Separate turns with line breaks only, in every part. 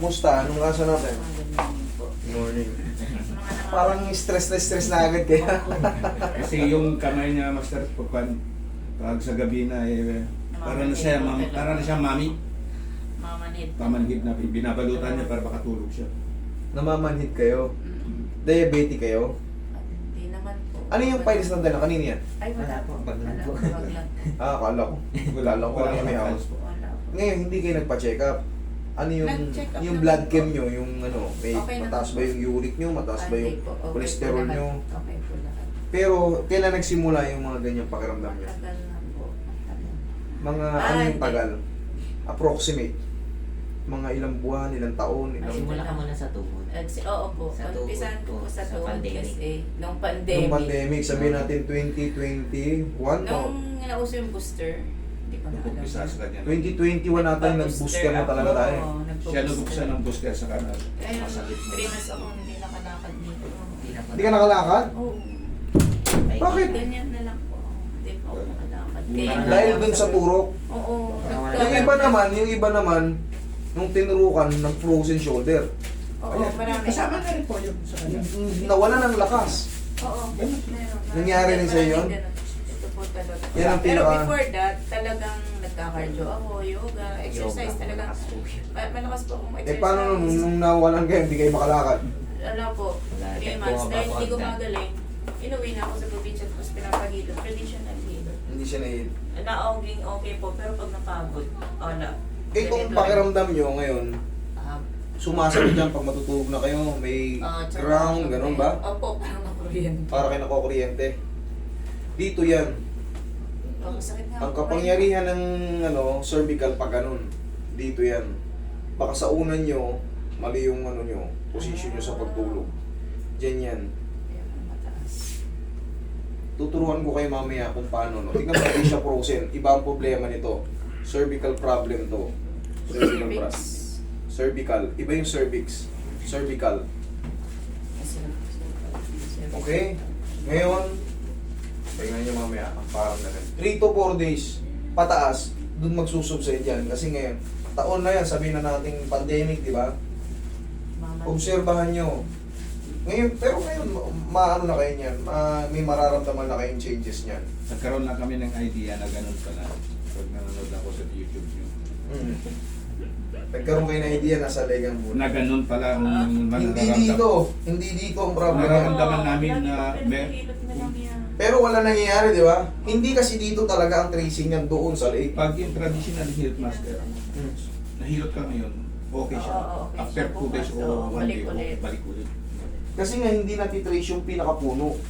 Kumusta? Anong kaso natin? Morning. Parang stress na stress na agad kaya.
Kasi yung kamay niya, Master, pag, pag sa gabi na, eh, para na siya, mam, para na siya mami.
Mamanhid.
Pamanhid na, binabalutan niya para makatulog siya.
Namamanhid kayo.
Mm.
Diabetic kayo.
Hindi naman po.
Ano yung piles ng dala? Kanina yan?
Ay, wala po. Wala po. Wag lang.
Ah, akala ko. Wala lang ko
Wala
house.
Wala po.
Ngayon, hindi kayo nagpa-check up. Ano yung
Nag-check up
yung
naman
blood
po.
chem nyo, yung ano, may
Okay naman
mataas
po.
ba yung uric nyo, mataas ba yung
po. Okay po
cholesterol
lahat.
nyo?
Okay po lahat.
Pero kailan nagsimula yung mga ganyang pakiramdam nyo?
Matagal na po. Matagal.
Mga
Ah,
ano yung
hindi.
tagal? Approximate. Mga ilang buwan, ilang taon, ilang
Simula ka muna sa tuhod.
At si, oo po.
Sa tuhod
Umpisan ko
po,
po sa
sa
tuhod
pandemic.
kasi nung pandemic.
Nung pandemic, sabihin natin 2021 o
Nung nauso yung booster, hindi pa
Nung
naalam.
umpisa sa kanya.
2021 nata yung nag-booster na talaga tayo.
Siya nag-umpisa ng booster sa kanan.
Ayun,
Masakit mo.
3 months ako hindi nakalakad dito.
Hindi na
ka nakalakad?
Oo.
Bakit?
Ganyan na lang po. Hindi po ako nakalakad.
Parang
Dahil dun sa turok.
Oo.
Wala
Yung iba naman, yung iba naman, nung tinurukan, nag-frozen shoulder.
Oo, marami.
Kasama na rin po yun sa kanya.
Nawala ng lakas.
Oo. Meron.
Nangyari rin sa'yo yun?
Maraming ganun. Talaga.
Yan ang
Pero
pinaka-
before that, talagang nagka-cardio ako, yoga, exercise
Yoga,
talagang.
malakas po yun.
Ma- malakas po akong
Eh
exercise.
paano nung, nung nawalan kayo, hindi kayo makalakad?
Ano po,
Wala,
3
kahit
months,
bumaba
dahil
po
hindi
ang
gumagaling, inuwi na ako sa probinsya tapos pinapagilot. Traditional healer.
Hindi siya nahihil.
Naoging okay po, pero pag napagod, wala.
Eh kung
Ganito
pakiramdam nyo ngayon,
Ah,
sumasabi dyan pag matutulog na kayo, may.
Ah, tsaka-
ground, ganun ba?
Opo, parang nakuryente.
Para kayo nakukuryente. Dito yan.
Oh, sakit nga
Ang kapangyarihan ng ano, cervical pag ganun. Dito yan. Baka sa unan nyo, mali yung ano nyo, position nyo sa pagtulog. Diyan yan. Tuturuan ko kayo mamaya kung paano. No? Tingnan mo, hindi siya frozen. Iba ang problema nito. Cervical problem to. Cervical problem. Cervical. Iba yung cervix. Cervical. Okay? Ngayon, tingnan nyo mamaya, ang parang na 3 to 4 days, pataas, dun magsusubside yan. Kasi ngayon, taon na yan, sabihin na nating pandemic, di ba? Obserbahan nyo. Ngayon, pero ngayon, ma- maano na kayo niyan, ma- may mararamdaman na kayong changes niyan.
Nagkaroon na kami ng idea na ganun pala. Pag nanonood ako sa YouTube nyo.
Mm. Nagkaroon kayo ng idea, nasa legang
Na
muna.
ganun pala ang
Ah, Hindi dito, hindi dito ang problem.
Nararamdaman namin na
na lang yan.
Pero wala nangyayari, di ba? Hindi kasi dito talaga ang tracing yan doon sa leg.
Pag yung traditional health master,
Mm.
nahilot ka ngayon, okay siya.
Oo, okay
After
siya.
2 days o
Oo,
1 day,
balik ulit.
balik ulit.
Kasi nga hindi natitrace yung pinakapuno.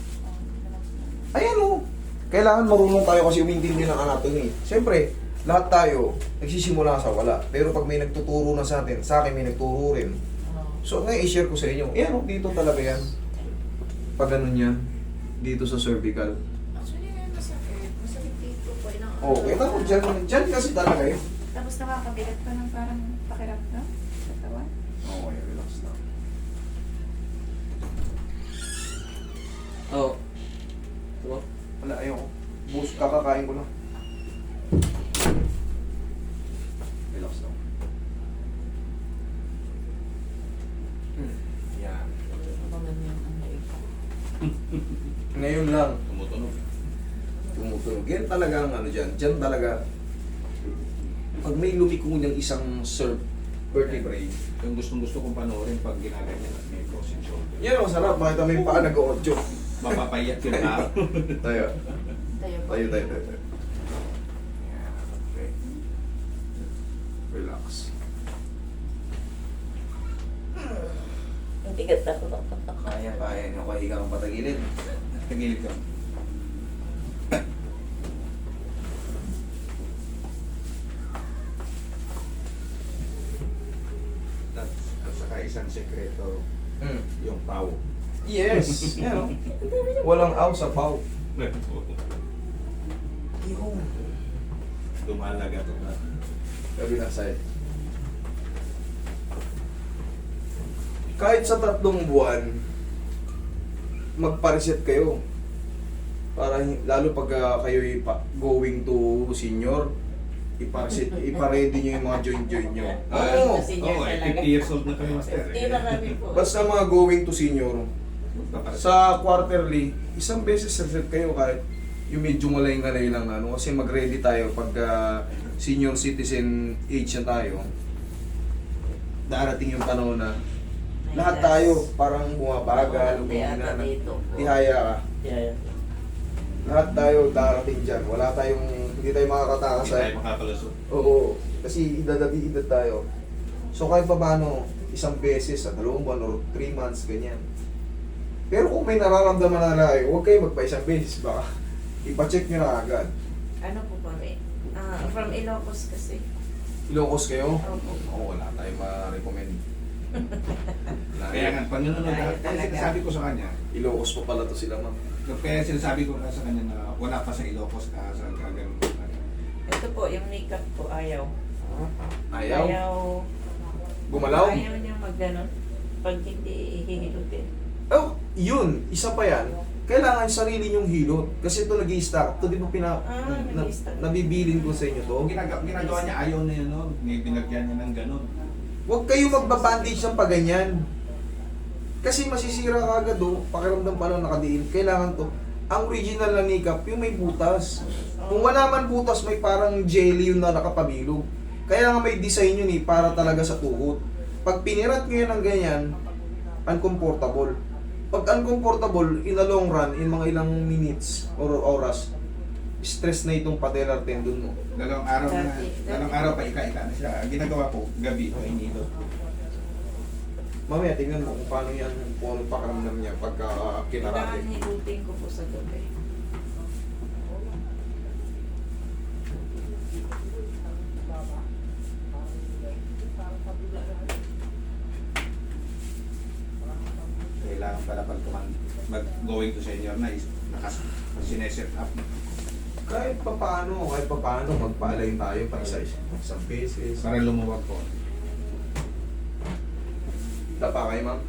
Ayan o. Kailangan marunong tayo kasi umintindi ng anatomy. Siyempre, lahat tayo nagsisimula sa wala. Pero pag may nagtuturo na sa atin, sa akin may nagturo rin. So ngayon i-share ko sa inyo. Ayan o, dito talaga yan. Pag ganun yan, dito sa cervical.
Actually, ngayon masakit. Masakit dito po. Ilang
Okay, tapos dyan, dyan kasi talaga eh.
Tapos nakakabigat pa ng parang pakiramdam sa katawan.
Okay, relax lang.
oh. Diba?
Wala, ayoko. Bus, kakakain ko lang. Relax lang. Hmm. Yan.
Mabagal yung ang leg.
Ngayon lang,
Tumutunog.
tumutunog. Yan talaga ang ano dyan. Dyan talaga, pag may lumiko niyang isang serve vertebrae,
Yung gustong gusto kong panoorin pag ginaganyan at may frozen shoulder.
yan ang masarap. Makita mo yung paa nag-audio.
Mapapayak yung tao.
Tayo.
Tayo.
Tayo, tayo, tayo. tayo. Yan, okay. Relax.
Ang bigat ako.
Kaya, kaya. Nakahiga kang patagilid.
Tagilid ka. At, at saka isang sekreto,
Hmm.
yung pau.
Yes. Yan, oh. Walang aw sa pau. Yung.
Dumalaga to na.
Kabilang side. Kahit sa tatlong buwan, magpa-reset kayo. Para hin- lalo pag uh, kayo'y pa- going to senior, ipareset, ipaready nyo yung mga joint-joint nyo.
Ah,
Oo.
Kasi- Senior
Oo, eh,
talaga.
50 years old na kami, master.
Hindi na kami po.
Basta mga going to senior,
Sa
quarterly, isang beses reset kayo kahit yung medyo ngalay-ngalay lang na ano kasi mag-ready tayo pagka senior citizen age na tayo. Darating yung panahon na lahat tayo parang bumabagal, lumihina na, tihaya ka. Lahat tayo darating dyan. Wala tayong, hindi tayo makakatakas
Hindi
sa
tayo makakalusot.
Oo, kasi edad at edad tayo. So kahit pa paano, isang beses sa dalawang buwan or three months, ganyan. Pero kung may nararamdaman na lalaki, huwag kayo magpa isang beses, baka ipacheck nyo na agad.
Ano po kami? Ah, from Ilocos kasi.
Ilocos kayo?
Opo.
Oo, wala tayong ma-recommend. Wala
Kaya nga, pag nanonood, kaya
talaga.
sinasabi ko sa kanya,
Ilocos pa pala to sila, ma'am.
kaya sinasabi ko na sa kanya na wala pa sa Ilocos ka sa gagawin ko.
Ito po, yung makeup po, ayaw.
Ayaw?
Ayaw.
Gumalaw?
Ayaw niya mag ganon. Pag hindi hihilutin.
Oh, yun, isa pa yan. Kailangan sarili nyong hilot. Kasi ito nag stack Ito di ba pina,
Ah,
na, nabibilin ko sa inyo to?
Kung ginagawa, ginagawa niya, ayaw na yun, no? Binagyan niya ng ganun.
Huwag kayo magbabandage ng paganyan. Kasi masisira ka agad oh, pakiramdam pa lang nakadiin. Kailangan to. Ang original na makeup, yung may butas. Kung wala man butas, may parang jelly yun na nakapabilog. Kaya nga may design yun eh, para talaga sa tuhod. Pag pinirat nyo yan ng ganyan, uncomfortable. Pag uncomfortable, in a long run, in mga ilang minutes or oras, stress na itong patellar tendon mo.
Dalawang araw na, dalawang araw pa ika-ika na siya. Ginagawa ko, gabi, painilo.
Mamaya, tingnan mo kung paano yan, kung anong pakiramdam niya pagka
Kailangan
kinarate.
hilutin ko po sa gabi.
Kailangan pala pag mag-going to senior na, is, nakas, sineset up.
Kahit pa paano, kahit pa paano, magpaalay tayo pa isa isang beses.
Para lumuwag ko.
Dapa kayo, ma'am.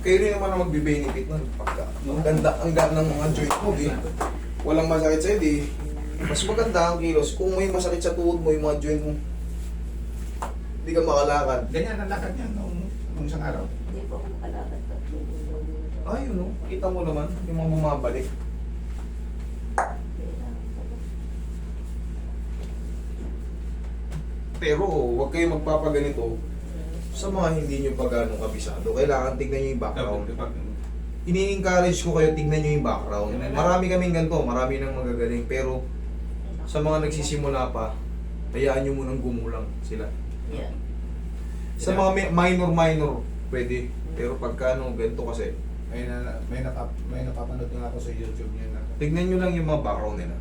Kayo rin naman ang magbe-benefit nun. Pagka, ang ganda, ang ganda ng mga joint mo, di. Walang masakit sa'yo, di. Mas maganda ang kilos. Kung may masakit sa tuhod mo, yung mga joint mo, hindi ka makalakad.
Ganyan ang lakad niya noong, noong isang araw.
Hindi po ako makalakad pa.
Ayun, no? Kita mo naman, yung mga bumabalik. Pero, huwag kayo magpapaganito sa mga hindi nyo pa ganong kabisado. Kailangan tignan nyo yung background. Ini-encourage ko kayo tignan nyo yung background. Marami kaming ganito, marami nang magagaling. Pero sa mga nagsisimula pa, hayaan nyo munang gumulang sila.
Yeah.
Sa mga mi- minor-minor, pwede. Pero pagka ano, ganito kasi,
may, na, may, napap, may napapanood nga ako sa YouTube niya na
tignan nyo lang yung mga background nila.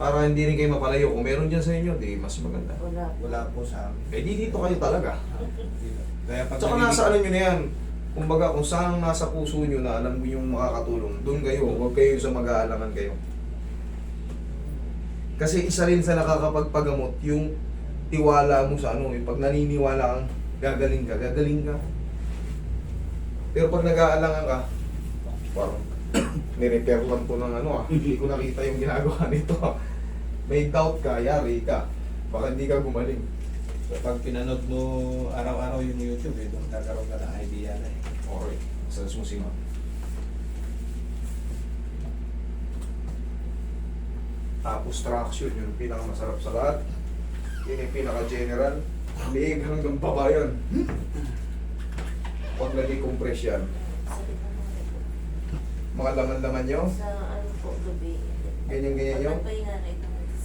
Para hindi rin kayo mapalayo. Kung meron dyan sa inyo, di mas maganda.
Wala po.
wala po sa amin.
Eh di dito kayo talaga.
Kaya pag
Tsaka nasa ano nyo na yan. Kumbaga kung saan nasa puso nyo na alam mo yung makakatulong, doon kayo. Huwag kayo sa mag-aalangan kayo. Kasi isa rin sa nakakapagpagamot yung tiwala mo sa ano. Yung pag naniniwala kang gagaling ka, gagaling ka. Pero pag nag-aalangan ka, parang nirepair lang ko ng ano ah. Hindi ko nakita yung ginagawa nito ah. May doubt ka, yari ka. Baka hindi ka gumaling.
Pag pinanood mo araw-araw yung YouTube, eh, doon kakaroon ka ng idea na eh.
Okay, si ma'am. Tapos traction, yun yung pinakamasarap sa lahat. Yun yung pinaka-general. Liig hanggang baba yun. Pag nag-compress yan. Mga laman-laman nyo,
Sa ano po, gabi.
ganyan-ganyan nyo.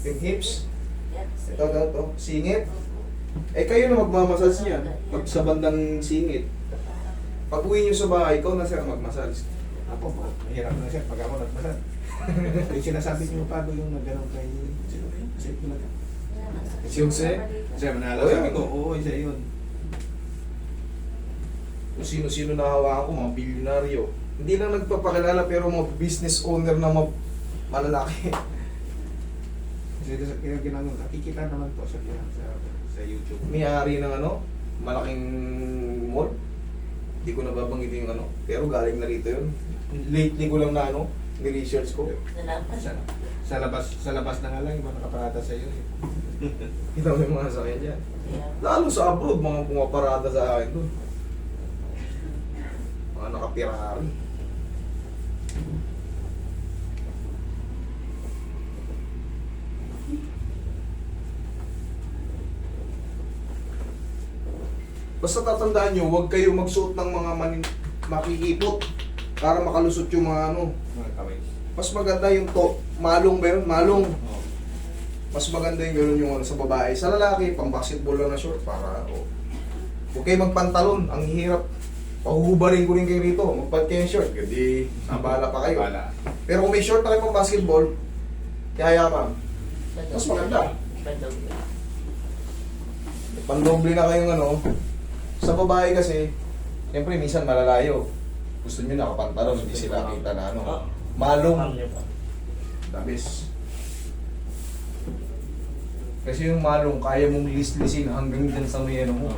Yung hips, ito, ito, ito. Singit. Eh kayo na magmamasage niyan. Pag sa bandang singit. Pag uwi nyo sa bahay, ikaw na sir magmasage.
Ako po, mahirap na siya pag ako nagmasad. yung sinasabi niyo pa yung nagganong kay sino yun? Kasi ko lang.
Si Jose?
Kasi manala
Oh,
sabi ko, oo, isa yun.
kung sino-sino na hawakan ko, mga bilyonaryo. Hindi lang nagpapakilala pero mga business owner na ma- malalaki.
Kasi sa kaya ginagawa, nakikita naman po sa, sa, sa YouTube.
May-ari ng ano, malaking mall. Hindi ko nababanggitin yung ano. Pero galing na rito yun. Lately ko lang na ano, Ni-research ko.
Sa, sa labas sa labas na nga lang, iba nakaparata sa iyo. Eh.
Kita mo yung mga sakyan dyan.
Yeah.
Lalo sa abroad, mga pumaparada sa akin doon. Mga nakapirari. Basta tatandaan nyo, huwag kayo magsuot ng mga manin makikipot para makalusot yung mga ano.
Mga kamay.
Mas maganda yung to, malong ba yun? Malong. Mas maganda yung gano'n yung ano, sa babae. Sa lalaki, pang basketball lang na short para oh. Huwag kayo magpantalon, ang hirap. Pahuhubarin ko rin kayo rito. Magpad kayo ng short, hindi nabala pa kayo. Pero kung may short na kayo pang basketball, kaya ka. Mas maganda.
Pandoble.
Pandoble na kayong ano. Sa babae kasi, siyempre minsan malalayo. Gusto nyo nakapantalon, hindi sila kita na ano.
Oh.
Malong. Best. Kasi yung malong, kaya mong list-listin hanggang dyan sa may ano mo.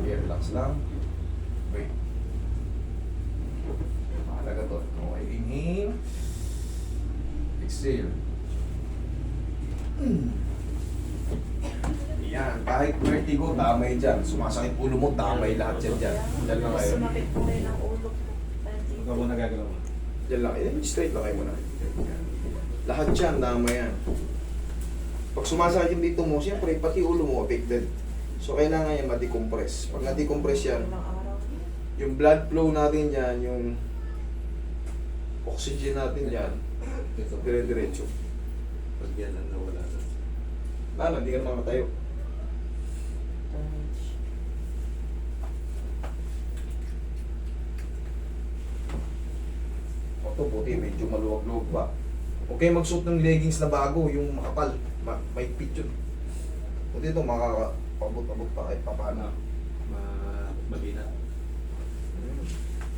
Okay, relax lang. Wait. Mahalaga to. Okay, inhale. Exhale. Hmm. Yan, kahit vertigo, damay dyan. Sumasakit ulo mo, damay lahat yan dyan. Dyan lang kayo.
Sumakit po rin ang ulo ko.
Huwag ka muna gagalaw.
Dyan lang. Eh, straight lang kayo muna. Lahat dyan, damay yan. Pag sumasakit yung dito mo, siyempre, pati ulo mo affected. So, kailangan yan ma-decompress. Pag na-decompress yan, yung blood flow natin yan, yung oxygen natin yan, dire-diretso.
Pag yan nawala na.
Lalo, hindi ka naman matayo. O to, buti, medyo maluwag-luwag pa. Kayo magsuot ng leggings na bago, yung makapal, ma may fit yun. Buti ito, makakapabot-abot pa kahit pa paano.
Ma malina.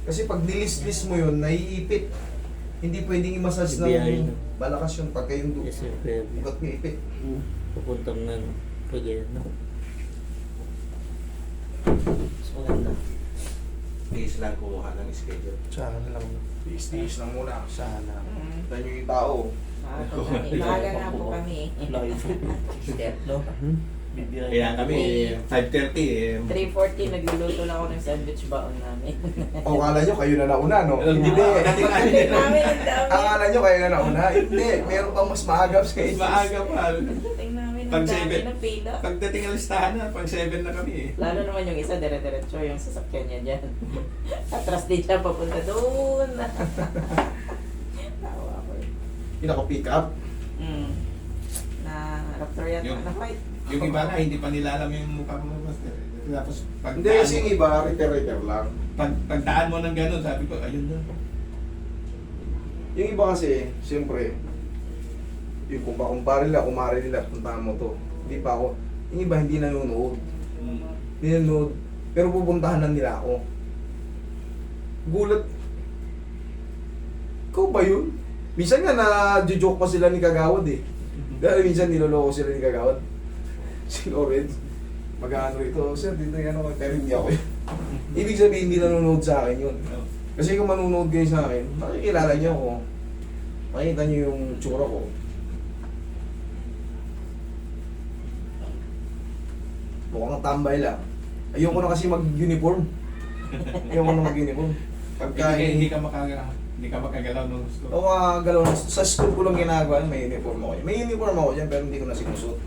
Kasi pag nilis-lis mo yun, naiipit. Hindi pwedeng i-massage
Ibiyahe,
ng balakas yun pagka yung du-
Yes, sir. Pwede.
ugat mo ipit.
Pupuntang na, no? Kaya, no? Mas maganda.
Days lang kumuha ng schedule.
Sana lang. Tiis-tiis lang muna.
Sana.
Mm.
Kita nyo yung tao.
Ah, po kami. Maaga nga po kami.
Live. Step, no? Bibiyahe.
Kaya kami, 5.30 eh.
3.40 nagluluto na ako ng sandwich baon namin.
O kala nyo kayo na nauna, no?
Hindi.
Akala nyo kayo na nauna. Hindi. Meron pang mas maagap sa inyo.
Maaga pa. Pag seven.
ng pila.
Pagdating ang listahan na, pag 7 na kami eh.
Lalo naman yung isa, dire-diretso yung sasakyan niya dyan. Atras din siya papunta doon. Tawa ko eh.
Yung naka-pick up.
Mm. Na Raptor yan,
Yung-
na fight.
Yung iba nga, hindi pa nila alam yung mukha mo. Master. Tapos pag
Hindi kasi yung iba, repair-repair lang.
pag, pagdaan mo ng gano'n, sabi ko, ayun na.
Yung iba kasi, siyempre, yung kung kumpare nila, kumare nila, puntahan mo to. Hindi pa ako. Yung iba hindi nanonood. Hindi nanonood. Pero pupuntahan na nila ako. Gulat. Ikaw ba yun? Minsan nga na-joke pa sila ni Kagawad eh. Dahil minsan niloloko sila ni Kagawad. Si Lawrence. Mag-ano ito, sir, dito yan ako, pero hindi ako yun. Ibig sabihin, hindi nanonood sa akin yun. Kasi kung manunood kayo sa akin, makikilala niyo ako. Makikita niyo yung tsura ko. Mukhang tambay lang. Ayoko na kasi mag-uniform. Ayoko na mag-uniform. Pagka
Hindi, hindi ka makaga, hindi ka makagalaw ng gusto.
o mga galaw na, sa school ko lang ginagawa, may uniform ako. May uniform ako dyan, pero hindi ko na sinusot.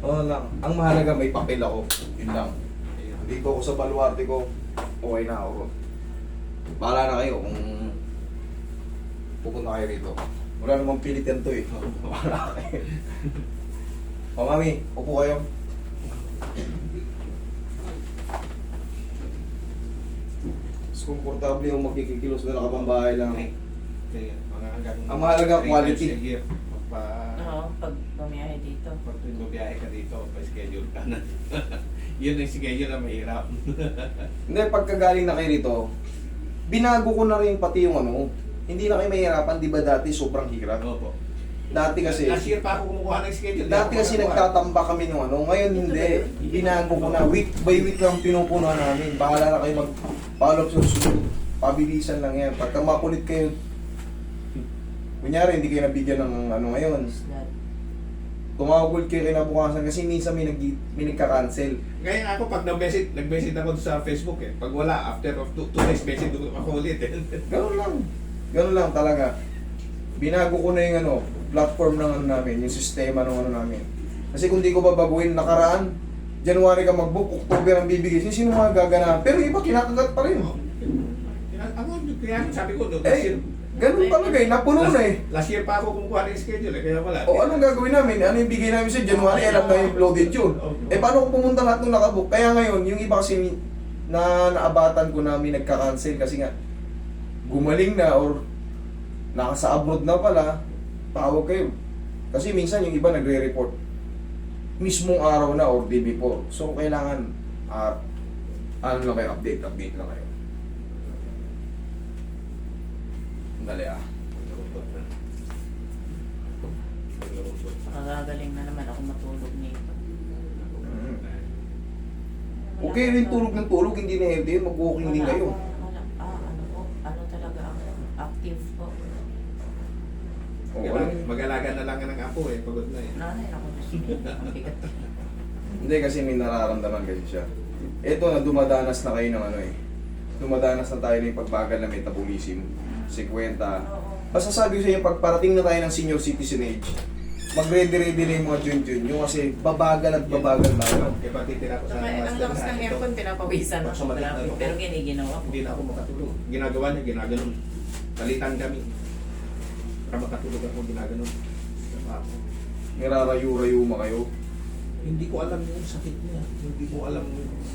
Oo lang. Ang mahalaga, may papel ako. Yun lang. Dito ako sa baluarte ko, okay na ako. Bahala na kayo kung pupunta kayo rito. Wala namang pilitan to eh. Bahala kayo. O mami, upo kayo. Mas komportable yung magkikikilos na nakapambahay lang.
Kaya, mga hanggang...
Ang mahalaga, quality.
Sige, magpa...
Oo, pag bumiyahe dito.
Pag bumiyahe ka dito, pa-schedule ka na. Yun ang schedule na mahirap.
Hindi, pagkagaling na kayo rito, binago ko na rin pati yung ano, hindi na kayo mahirapan, di ba dati sobrang hirap.
Opo.
Dati kasi,
Last year pa ako kumukuha ng schedule.
dati kasi nagtatamba kami nung ano, ngayon hindi. Binago ko na, week by week lang pinupunan namin. Bahala na kayo mag-follow up sa susunod. Pabilisan lang yan. Pagka makulit kayo, kunyari hindi kayo nabigyan ng ano ngayon, tumawag ulit kayo kinabukasan kasi minsan may, nag may nagka-cancel.
Ngayon ako, pag nag-message, nag-message ako sa Facebook eh. Pag wala, after of two, two days, message ako ulit eh.
Ganun lang. Ganun lang talaga. Binago ko na yung ano, platform ng ano namin, yung sistema ng ano namin. Kasi kung di ko babaguhin nakaraan, January ka mag-book, October ang bibigay. Sino, sino mga gagana? Pero iba kinakagat pa rin.
Ako, kaya sabi ko, last
Eh,
year,
ganun talaga eh. Napuno na eh.
last year pa ako kumukuha ng schedule eh, kaya wala.
O anong gagawin namin? Ano yung bigay namin sa January? Alam na yung loaded yun. Eh paano kung pumunta lahat ng nakabook? Kaya ngayon, yung iba kasi na naabatan ko namin nagka-cancel kasi nga gumaling na or nakasa abroad na pala, tawag kayo. Kasi minsan yung iba nagre-report mismong araw na or day before. So kailangan ah ano lang kayo, update, update lang kayo. Dali ah.
Nakagagaling na naman ako matulog nito.
Mm. Okay rin tulog ng tulog, hindi na healthy yun, mag-walking din kayo.
wala- ah, ano po, ano talaga ako, active po.
Oo,
Kaya
ano-
mag-alaga na lang ng apo eh, pagod na eh.
Nanay, ako. Ang bigat.
Hindi kasi may nararamdaman kasi siya. Ito na dumadanas na kayo ng ano eh. Dumadanas na tayo ng pagbagal na metabolism. 50.
Oo.
Basta sabi ko sa inyo, pag parating na tayo ng senior citizen age, mag-ready-ready na yung mga jun-jun nyo kasi babagal at babagal tayo.
Kaya pag titira ko sa
kaya ang
master
lakas
na
ng
ito,
aircon, pinapawisan
Pag
ako.
sumalit na
Grabe.
ako.
Pero giniginawa ko.
Hindi na ako makatulog. Ginagawa niya, ginaganon. Palitan kami. Para makatulog ako, ginaganon. Ako?
Nirarayu-rayuma kayo.
Hindi ko alam yung sakit niya. Hindi ko alam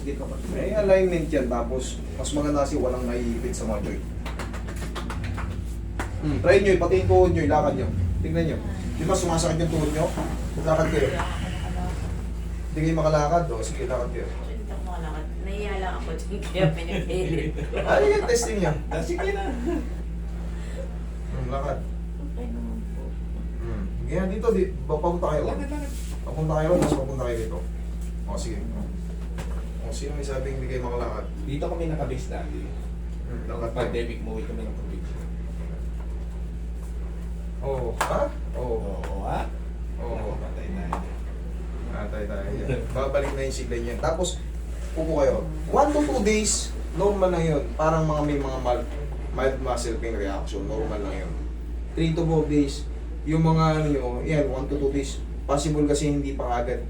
hindi ka pa.
May alignment yan tapos mas maganda kasi walang naiipit sa mga joint. Hmm, try nyo, pati yung tuhod nyo, ilakad nyo. Tingnan nyo. Di ba sumasakit yung tuhod nyo? Lakad kayo. Hindi kayo makalakad. O, sige, lakad kayo.
Hindi ako makalakad. Nahiya lang ako dyan kaya pinipilit.
Ano yung testing nyo?
Ah, sige na.
Hmm, lakad. Ganyan dito, di, papunta kayo.
Lakad, lakad.
Papunta kayo, mas papunta kayo dito. O, sige. O, sino may sabing hindi kayo makalakad?
Dito kami nakabase dati.
Hmm, lakad kayo.
Pandemic mo, kami ng probinsya.
Oo. Ha? Oo.
Oo, ha?
Oo.
Patay na.
Atay tayo yan. Babalik na yung sigla niyan. Tapos, upo kayo. 1 to 2 days, normal lang yun. Parang mga may mga mild, mild muscle pain reaction, normal lang yun. 3 to 4 days, yung mga ano nyo, yan, 1 to 2 days, possible kasi hindi pa agad.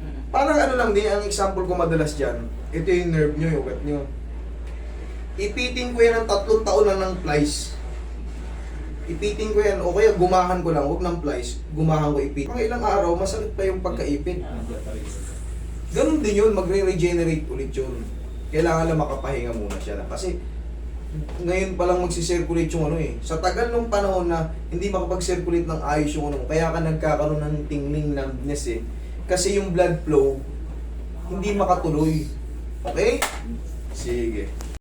Mm.
Parang ano lang din, ang example ko madalas dyan, ito yung nerve nyo, yung ugat nyo. Ipitin ko yan ng tatlong taon na ng plies. Ipitin ko yan, o kaya gumahan ko lang, huwag ng plies, gumahan ko ipit. Mga ilang araw, masakit pa yung pagkaipit. Ganun din yun, magre-regenerate ulit yun. Kailangan lang makapahinga muna siya. Kasi ngayon pa lang magsisirculate yung ano eh. Sa tagal ng panahon na hindi makapag-circulate ng ayos yung ano, kaya ka nagkakaroon ng tingling numbness eh. Kasi yung blood flow, hindi makatuloy. Okay? Sige.